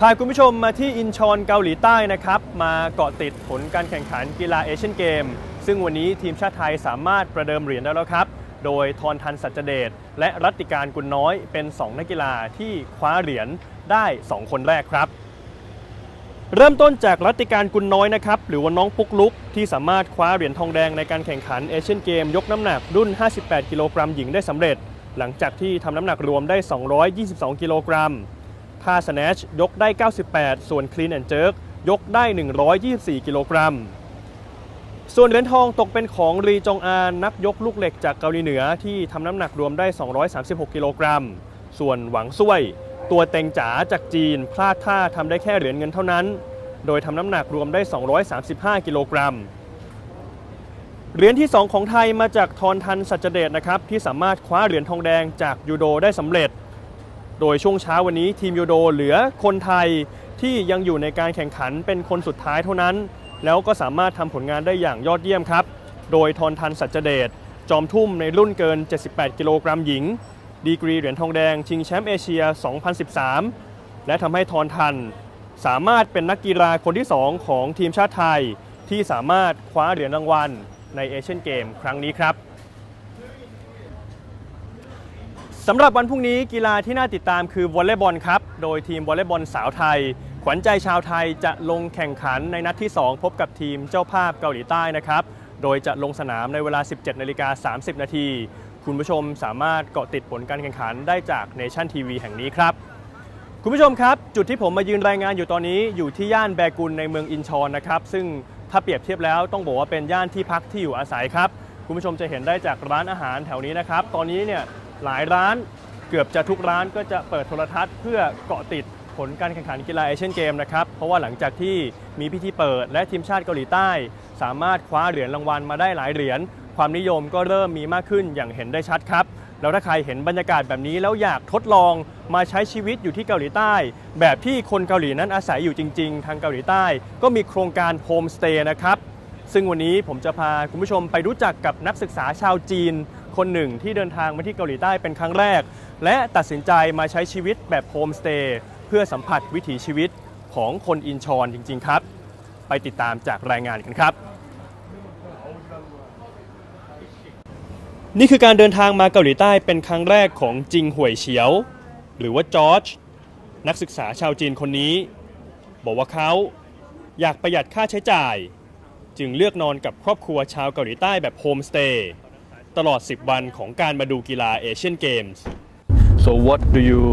พาคุณผู้ชมมาที่อินชอนเกาหลีใต้นะครับ มาเกาะติดผลการแข่งขันกีฬาเอเชียนเกม ซึ่งวันนี้ทีมชาติไทยสามารถประเดิมเหรียญได้แล้วครับ โดยทรทันสัจเดชและรัติการกุลน้อยเป็น 2 นักกีฬาที่คว้าเหรียญได้ 2 คนแรกครับ เริ่มต้นจากรัติการกุลน้อยนะครับ หรือว่าน้องปุ๊กลุก ที่สามารถคว้าเหรียญทองแดงในการแข่งขันเอเชียนเกมยกน้ำหนักรุ่น 58 กิโลกรัมหญิงได้สำเร็จ หลังจากที่ทำน้ำหนักรวมได้ 222 กิโลกรัม ท่าสแนชยกได้ 98 ส่วนคลีนแอนเจิร์ยกได้ 124 กิโลกรัม ส่วนเหรียญทองตกเป็นของรีจงอานนักยกลูกเหล็กจากเกาหลีเหนือที่ทำน้ำหนักรวมได้ 236 กิโลกรัม ส่วนหวังซุยตัวเต็งจ๋าจากจีน พลาดท่าทำได้แค่เหรียญเงินเท่านั้น โดยทำน้ำหนักรวมได้ 235 กิโลกรัม เหรียญที่ 2 ของไทยมาจากทรทันสัจเดชนะครับที่สามารถคว้าเหรียญทองแดงจากยูโดได้สำเร็จ โดยช่วงเช้าวันนี้ทีมยูโดเหลือคนไทยที่ยังอยู่ในการแข่งขันเป็นคนสุดท้ายเท่านั้น แล้วก็สามารถทำผลงานได้อย่างยอดเยี่ยมครับ โดยทรทันสัจเดชจอมทุ่มในรุ่นเกิน 78 กิโลกรัมหญิง ดีกรีเหรียญทองแดงชิงแชมป์เอเชีย 2013 และทำให้ทรทัน สามารถเป็นนักกีฬาคนที่ 2 ของทีมชาติไทย ที่สามารถคว้าเหรียญรางวัลในเอเชียนเกม ครั้งนี้ครับ สำหรับวันพรุ่งนี้กีฬาที่น่าติดตามคือวอลเลย์บอลครับ โดยทีมวอลเลย์บอลสาวไทย ขวัญใจชาวไทยจะลงแข่งขันในนัดที่ 2 พบกับทีมเจ้าภาพเกาหลีใต้นะครับ โดยจะลงสนามในเวลา 17นาฬิกา30 นาที คุณผู้ชมสามารถเกาะติดผลการแข่งขันได้จากเนชั่นทีวีแห่งนี้ครับ คุณผู้ชมครับจุดที่ผมมายืนรายงานอยู่ตอนนี้อยู่ที่ย่านแบกุลในเมืองอินชอนนะครับ ซึ่งถ้าเปรียบเทียบแล้วต้องบอกว่าเป็นย่านที่พักที่อยู่อาศัยครับ คุณผู้ชมจะเห็นได้จากร้านอาหารแถวนี้นะครับ ตอนนี้เนี่ย หลายร้านเกือบจะทุกร้านก็จะเปิดโทรทัศน์เพื่อเกาะติดผลการแข่งขันกีฬาเอเชียนเกมนะครับ เพราะว่าหลังจากที่มีพิธีเปิดและทีมชาติเกาหลีใต้ สามารถคว้าเหรียญรางวัลมาได้หลายเหรียญความนิยมก็เริ่มมีมากขึ้นอย่างเห็นได้ชัดครับ แล้วถ้าใครเห็นบรรยากาศแบบนี้แล้วอยากทดลองมาใช้ชีวิตอยู่ที่เกาหลีใต้ แบบที่คนเกาหลีนั้นอาศัยอยู่จริง ๆ ทางเกาหลีใต้ ก็มีโครงการโฮมสเตย์นะครับซึ่งวันนี้ผมจะพาคุณผู้ชมไปรู้จักกับนักศึกษาชาวจีน คนหนึ่งที่เดินทางมาที่เกาหลีใต้เป็นครั้งแรก และตัดสินใจมาใช้ชีวิตแบบโฮมสเตย์เพื่อสัมผัสวิถีชีวิตของคนอินชอนจริง ๆ ครับ ไปติดตามจากรายงานกันครับ นี่คือการเดินทางมาเกาหลีใต้เป็นครั้งแรกของจิงห่วยเฉียว หรือว่าจอร์จนักศึกษาชาวจีนคนนี้ บอกว่าเขาอยากประหยัดค่าใช้จ่าย จึงเลือกนอนกับครอบครัวชาวเกาหลีใต้แบบโฮมสเตย์ ตลอด 10 วันของการมาดูกีฬาเอเชียนเกมส์ So what do you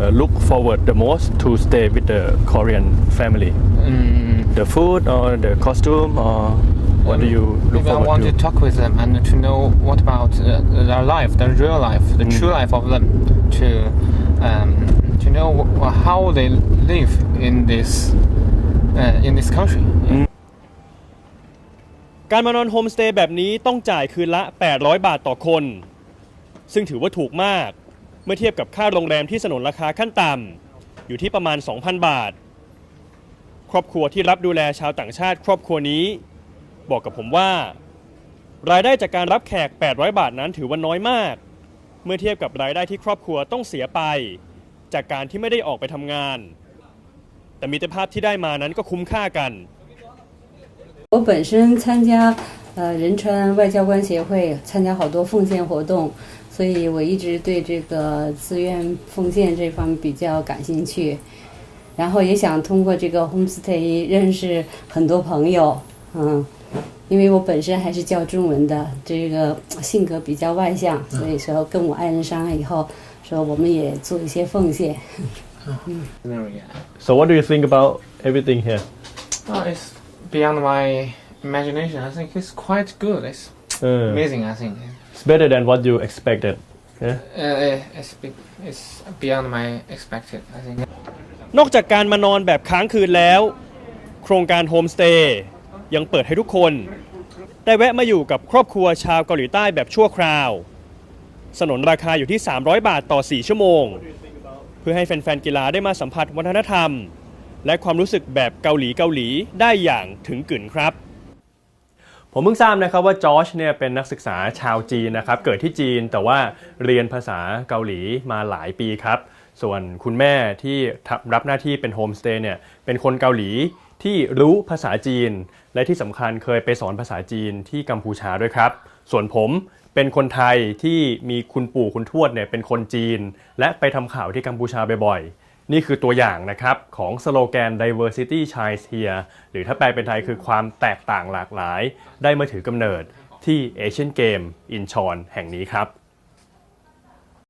uh, look forward the most to stay with the Korean family Mm, the food or the costume or what do you look maybe I forward want to to talk with them and to know what about uh, their life, their real life, the true life of them, to um, to know wh- how they live in this uh, in this country. Yeah. การมานอนโฮมสเตย์แบบนี้ต้องจ่ายคืนละ 800 บาทต่อคน ซึ่งถือว่าถูกมาก เมื่อเทียบกับค่าโรงแรมที่สนนราคาขั้นต่ำอยู่ที่ประมาณ 2,000 บาท ครอบครัวที่รับดูแลชาวต่างชาติครอบครัวนี้ บอกกับผมว่า รายได้จากการรับแขก 800 บาทนั้นถือว่าน้อยมาก เมื่อเทียบกับรายได้ที่ครอบครัวต้องเสียไป จากการที่ไม่ได้ออกไปทำงาน แต่มิตรภาพที่ได้มานั้นก็คุ้มค่ากัน 我本身参加呃仁川外交官协会，参加好多奉献活动，所以我一直对这个自愿奉献这方面比较感兴趣。然后也想通过这个 homestay 认识很多朋友，嗯，因为我本身还是教中文的，这个性格比较外向，所以说跟我爱人商量以后，说我们也做一些奉献。So what do you think about everything here? Oh, it's beyond my imagination. I think it's quite good. It's Uh, amazing. I think. it's better than what you expected. Yeah. Uh, it's big, it's beyond my expected. I think. นอกจากการมานอนแบบค้างคืนแล้ว โครงการโฮมสเตย์ยังเปิดให้ทุกคน ได้แวะมาอยู่กับครอบครัวชาวเกาหลีใต้แบบชั่วคราว สนนราคาอยู่ที่ 300 บาทต่อ 4 ชั่วโมง เพื่อให้แฟนๆกีฬาได้มาสัมผัสวัฒนธรรม และความรู้สึกแบบเกาหลีเกาหลีได้อย่างถึงกึ่นครับผมเพิ่งทราบนะครับว่าจอร์จเนี่ยเป็นนักศึกษาชาวจีนนะครับเกิดที่จีนแต่ว่าเรียนภาษาเกาหลีมาหลายปีครับ ส่วนคุณแม่ที่รับหน้าที่เป็นโฮมสเตย์เนี่ยเป็นคนเกาหลีที่รู้ภาษาจีน และที่สำคัญเคยไปสอนภาษาจีนที่กัมพูชาด้วยครับ ส่วนผมเป็นคนไทยที่มีคุณปู่คุณทวดเนี่ยเป็นคนจีน และไปทำข่าวที่กัมพูชาบ่อยๆ นี่คือตัวอย่างนะครับของสโลแกน diversity shines here หรือถ้าแปลเป็นไทยคือความแตกต่างหลากหลาย ได้มาถือกำเนิดที่ Asian Game อินชอนแห่งนี้ครับ